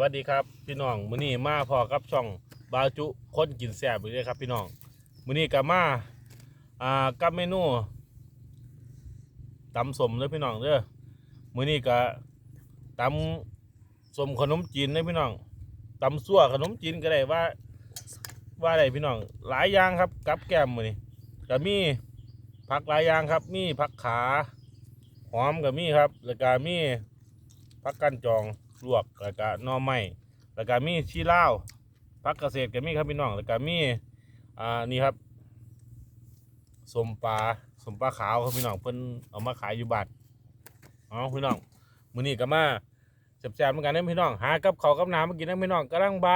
วัสดีครับพี่น้องมื้อนี้มาพอกับช่องบาจุคนกินแซ่บอีกเลยครับพี่น้องมื้อนี้ก็มาอ่ากับเมนูตำสมเด้อพี่น้องเด้อมื้อนี้ก็ตำสมขนมจีนเด้อพี่น้องตำซั่วขนมจีนก็ได้ว่า ว่าได้พี่น้องหลายอย่างครับกับแก้มมื้อนี้ก็มีผักหลายอย่างครับ มีผักขาหอมก็มีครับ แล้วก็มีผักกันจอง ลวกแล้วก็หน่อไม้แล้วก็มีชีลาวพักเกษตรก็มีครับพี่น้องแล้วก็มีอ่านี่ครับสมปลาสมปลาขาวครับพี่น้องเพิ่นเอามาขายอยู่บ้านอ๋อพี่น้องมื้อนี้ก็มาแซ่บๆเหมือนกันนะพี่น้องหากับเขากับน้ำมากินนะพี่น้องกำลังใบ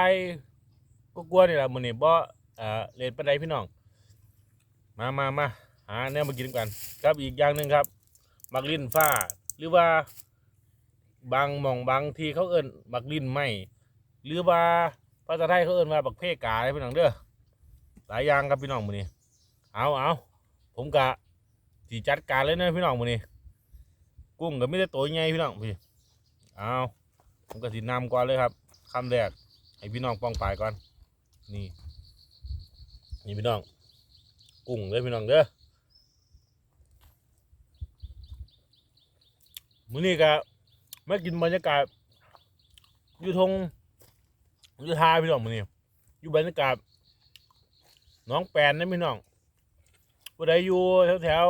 ก็กลัวนี่แหละมื้อนี้บ่อ่อเลทปานใดพี่น้อง มามามาหาแนวมากินกัน ครับอีกอย่างหนึ่งครับมักลิ้นฟ้าหรือว่า บางหมองบางทีเขาเอิ้นบักลิ้นไหมหรือว่าภาษาไทยเขาเอิ้นว่าบักเพกาพี่น้องเด้อหลายอย่างครับพี่น้องมื้อนี้เอาเอาผมกะสีจัดการเลยนะพี่น้องมื้อนี้ กุ้งก็ไม่ได้ตัวใหญ่พี่น้องพี่เอาผมก็สีนำก่อนเลยครับคำแรกให้พี่น้องป้องปลายก่อนนี่นี่พี่น้อง กุ้งเลยพี่น้องเด้อมื้อนี้ก็ มากินบรรยากาศ อยู่ทงอยู่ทาพี่น้องมื้อนี้อยู่บรรยากาศน้องแปนนะพี่น้องผู้ใดอยู่แถว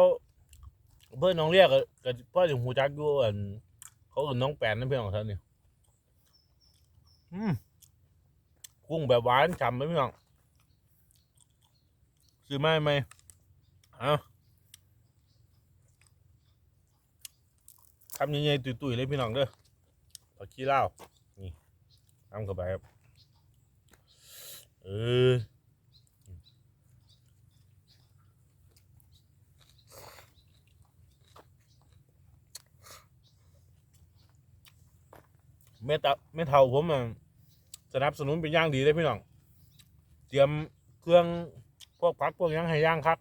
ๆเพื่อนน้องเรียกก็ก็พ่อถึงหูจักอยู่อันเขาเอื่นน้องแปนนะพี่น้องท่านนี่อืมกุ้งแบบหวานฉ่ำเลยพี่น้องซื้อไหมไหมเอา ทำยังไงตุยๆเลยพี่น้องเด้อผักขี้เหล้านี่ทำเข้าไปครับเออเมตาเมเท่าผมอะสนับสนุนเป็นย่างดีเลยพี่น้อง เตรียมเครื่องพวกผักพวกหยังให้ย่างครับ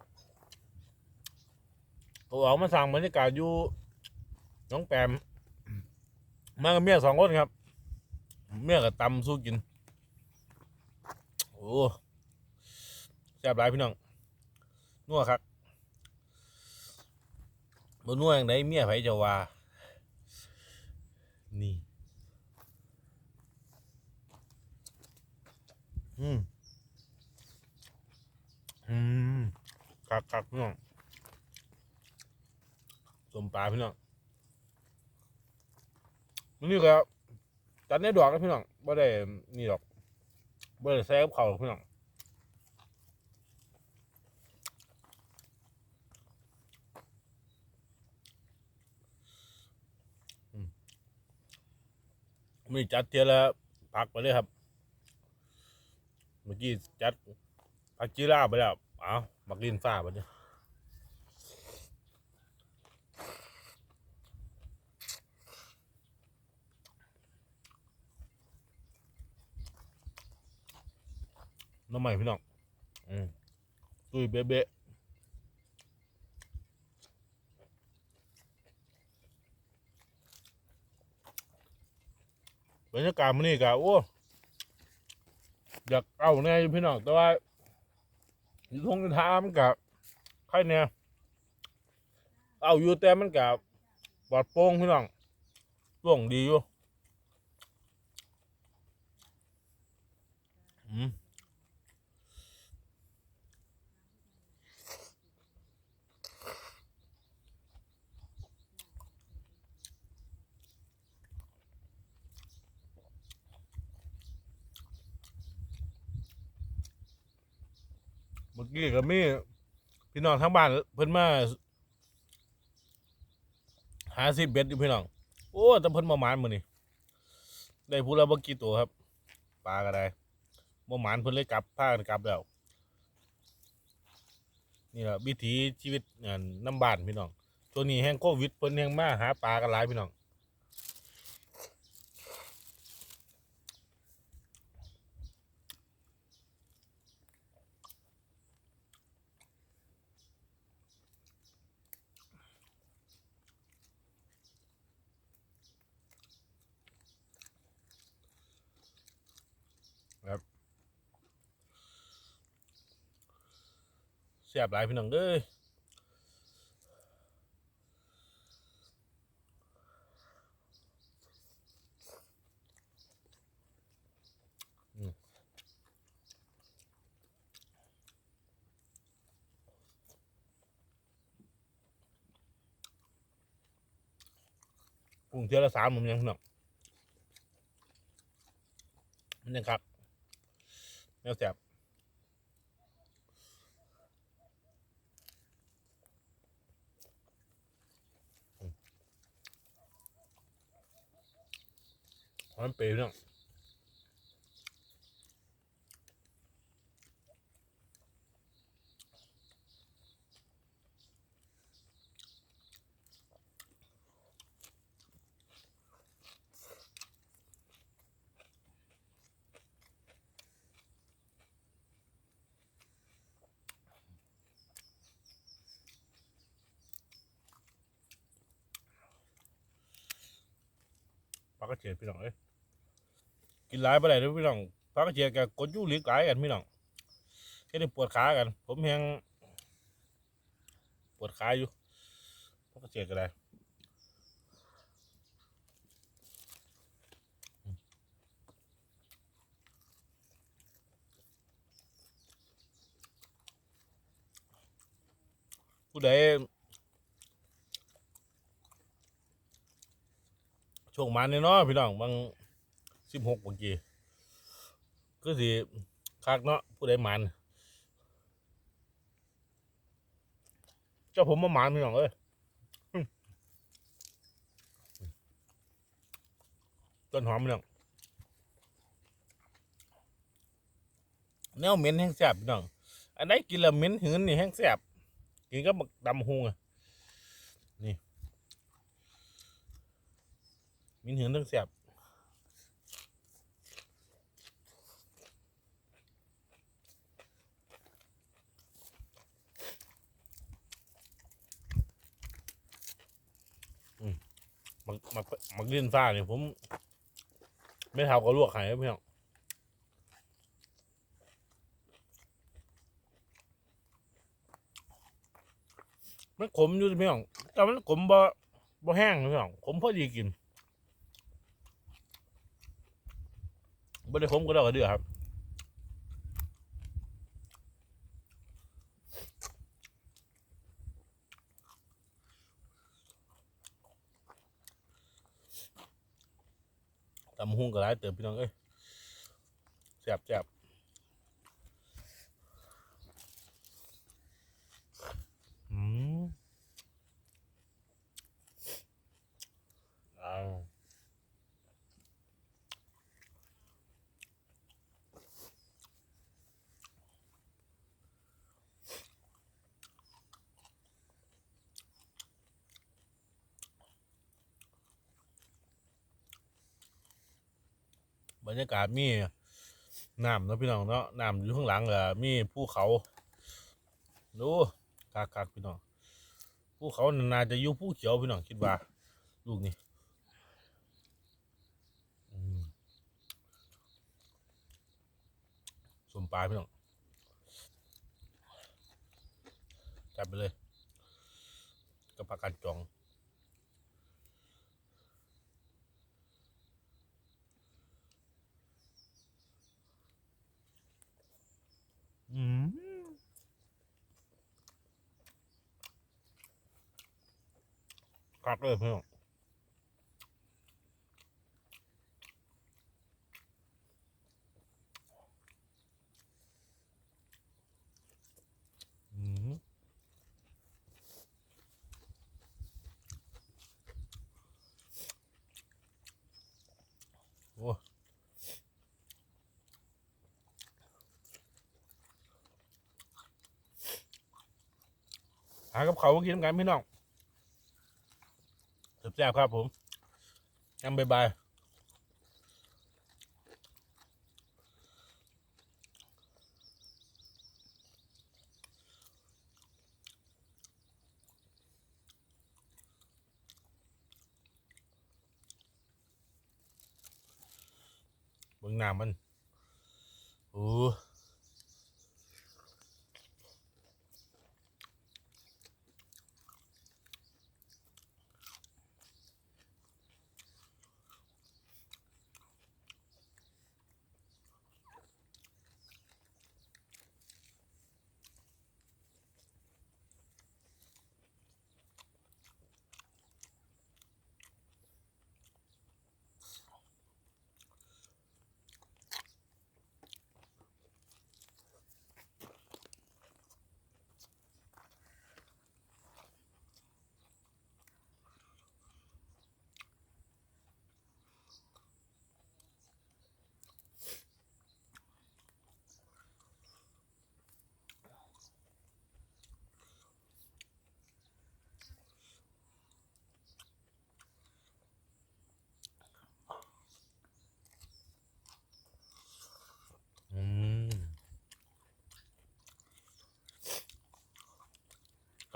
ตัวออกมาสั่งบรรยากาศอยู่ น้องแปมมากับเมียสองคนครับ เมียกับตำสู้กิน โอ้แซ่บหลายพี่น้องนัวครับบนนัวอย่างไรเมียไผจะว่า นี่ อืม อืมคักคักพี่น้องสมปลาพี่น้อง มันนี่ก็จัดในดอกนะพี่น้องบ่ได้นี่ดอกบ่ได้ใส่บเขาหรอกพี่น้องมีจัดเทียละผักไปเลยครับ เมื่อกี้จัดผักจีราไปแล้ว เอามักลินฟ้าไปเนี่ย น้ำใหม่พี่น้องอืมตุยเบ๊ะเบ๊ะบรรยากาศมันนี่กะโอ้อยากเอาแน่พี่น้องแต่ว่าอยู่ทงทามันกับใครเนี่ยเอาอยู่แต่มันกับปลอดโปร่งพี่น้องร่วงดีอยู่ มื่อกี้ก็มีพี่น้องทั้งบ้านเพิ่นมาหาสิบเบ็ดอยู่พี่น้อง โอ้แต่เพิ่นมาหมานมื้อนี้ได้พูดแล้วเมื่อกี้ตัวครับปลาก็ได้บ่หมานเพิ่นเลยกลับพากันกลับแล้วนี่แหละวิถีชีวิตนน้ำบ้านพี่น้องตัวนี้แห้งโควิดเพิ่นแห้งมาหาปลากันหลายพี่น้อง ม แซ่บหลายพี่น้องเด้ออืมปรุงเทียละสามผมยังพี่น้องมันยังครับแนวแซ่บ มันเปรี้ยวเนาะปากระเจี๊ยบพี่น้องเอ้ย กินหลายไปไหนเด้อพี่น้องปลากเจี๊ยกับกดยูหลีกหลายกันพี่น้องแค่ได้ปวดขากัน ผมแหงปวดขาอยู่ปลากเจี๊ยบก็ได้ผู้ใดช่วงมันเนี่ยเนาะพี่น้องบาง สิบหกบางกีก็สิคักเนาะผู้ใดมันเจ้าผมมาหมันพี่น้องเอ้ยอืมต้นหอมพี่น้องแนวเหม็นแห้งแสบพี่น้องอันไหนกินแล้วเหม็นหืนนี่แห้งแสบกินก็บักดำหงอะนี่เหม็นหืนทั้งแสบ มักมักมักเลียนฟ้าเนี่ยผม ไม่เท่ากับลวกไข่ครับพี่น้องมันขมอยู่เพี่น้องแต่มันขมบ่บ่แห้งนะพี่น้องขมพอดีกินบ่ได้ขมก็ได้ก็เดือครับ ตำหุ้งก็หลายเติมพี่น้องเอ้ยแซ่บแซ่บอืมเอาบ รรยากาศมีน้ำนะพี่น้องเนาะน้ำอยู่ข้างหลังก็มีภูเขาดูคักคักๆพี่น้องภูเขาน่าจะอยู่ภูเขียวพี่น้องคิดว่า ลูกนี่สมปลาพี่น้องจับไปเลยกับปลากันจอง กัดเลยเพื่อนอืมโอ้หากับเขาวมากินกันพี่น้องแซ่บๆครับผมยังบายบาย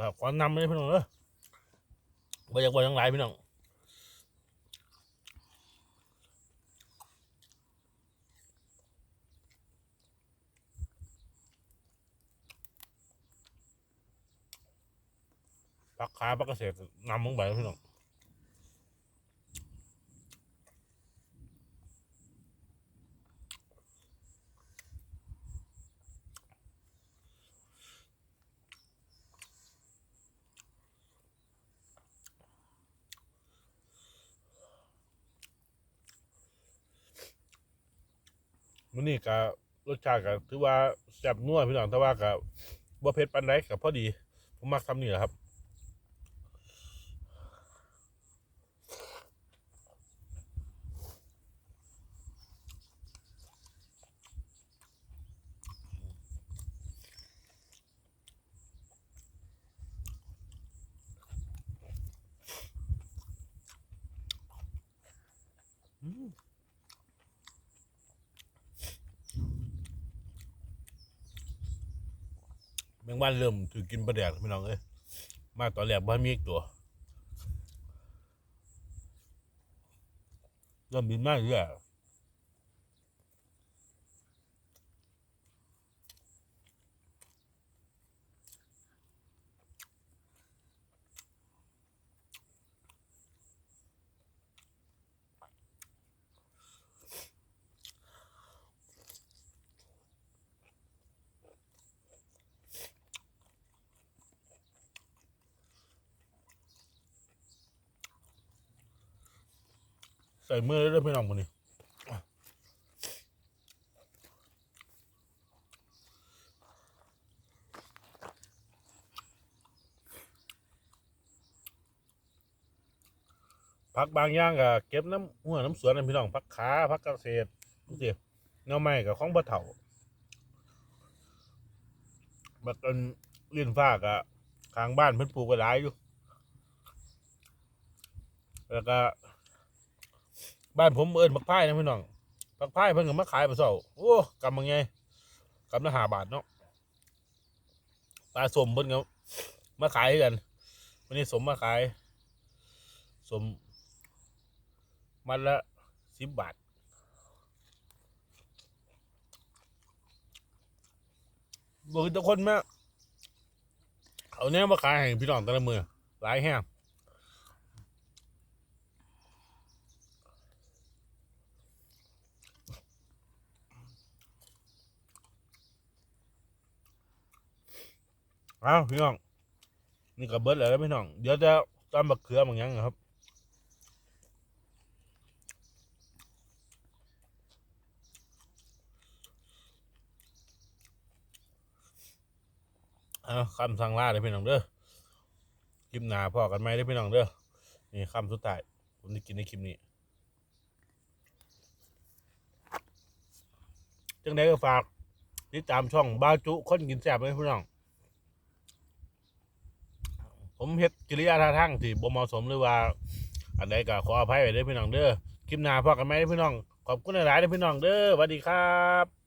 อ่าขอนำเลยพี่น้องเด้อบ่อยากบ่อยทั้งหลายพี่น้องพักขาพักเกษตรนำมึงไปพี่น้อง มันนี่ก็รสชาติก็ถือว่าแซ่บนัวพี่น้องแต่ว่าก็บ่เผ็ดปานใดก็พอดี ผมมักทำนี่แหละครับ แมงวันเริ่มถือกินประแดกพี่น้องเอ้ยมาตอนแรกบ้านมีอีกตัวเริ่มบินมากเลย ใส่มือเลยเด้อพี่น้องคนนี้พักบางอย่างก็เก็บน้ำหัวน้ำสวนนะพี่น้องพักขาพักเกษตรนี่สิแนวใหม่กับของบ่เฒ่าบัดอันเลี้ยนฟ้าก็ข้างบ้านเพิ่นปลูกไว้หลายอยู่ แล้วก็ บ้านผมเอิญมักพายนะพี่น้องมักพายเพิ่นก็มาขายปลาเสาโอ้กำมังไงกำละห้าบาทเนาะปลาสมเพิ่นก็มาขายกัน วันนี้สมมาขาย สมมันละสิบบาทบอกทุกคนแมาเอาเนี้ยมาขายให้พี่น้องแต่ละมือหลายแห้ง อ้าวพี่น้อง นี่ก็เบิร์ดแล้วนะพี่น้อง เดี๋ยวจะตำบักเขือบางอย่างนะครับเอาคำสั่งลาเลยพี่น้องเด้อคลิปหนาพอกันไหมได้พี่น้องเด้อ นี่คำสุดท้าย ผมจะกินในคลิปนี้จังไดก็ฝากติดตามช่องบาจุคนกินแซ่บเลยพี่น้อง ผมเฮ็ดกิริยาท่าทางที่บ่เหมาะสมหรือว่า อันใดก็ขออภัยไว้เด้อพี่น้องเด้อคลิปหน้าพอกันไหมเด้พี่น้อง ขอบคุณหลายๆเด้อพี่น้องเด้อสวัสดีครับ